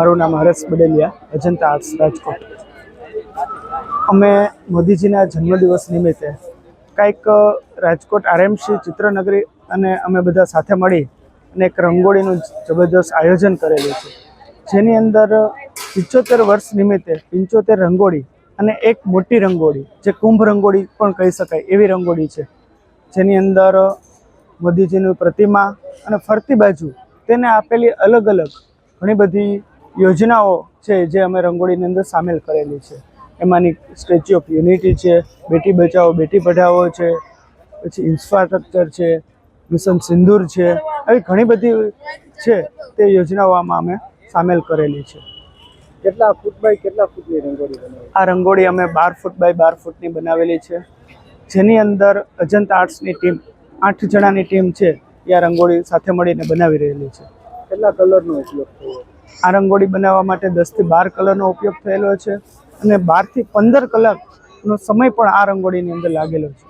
મારું નામ હરેશ બડેલિયા અજંતા આર્ટ્સ, રાજકોટ. અમે મોદીજીના જન્મદિવસ નિમિત્તે કાંઈક રાજકોટ આરએમસી ચિત્રનગરી અને અમે બધા સાથે મળી અને એક રંગોળીનું જબરદસ્ત આયોજન કરેલું છે. જેની અંદર પિંચોતેર વર્ષ નિમિત્તે પંચોતેર રંગોળી અને એક મોટી રંગોળી, જે કુંભ રંગોળી પણ કહી શકાય એવી રંગોળી છે. જેની અંદર મોદીજીની પ્રતિમા અને ફરતી બાજુ તેને આપેલી અલગ અલગ ઘણી બધી યોજનાઓ છે જે અમે રંગોળીની અંદર સામેલ કરેલી છે. એમાંની સ્ટેચ્યુ ઓફ યુનિટી છે બેટી બચાવો બેટી પઢાઓ છે પછી ઇન્ફ્રાસ્ટ્રક્ચર છે મિશન સિંદૂર છે આવી ઘણી બધી છે તે યોજનાઓમાં અમે સામેલ કરેલી છે. કેટલા ફૂટ બાય કેટલા ફૂટની રંગોળી આ રંગોળી અમે બાર ફૂટ બાય બાર ફૂટની બનાવેલી છે. જેની અંદર અજંતા આર્ટ્સની ટીમ આઠ જણાની ટીમ છે એ આ રંગોળી સાથે મળીને બનાવી રહેલી છે. કેટલા કલરનો ઉપયોગ થયો? આ રંગોળી બનાવવા માટે દસથી બાર કલરનો ઉપયોગ થયેલો છે અને બારથી પંદર કલાકનો સમય પણ આ રંગોળીની અંદર લાગેલો છે.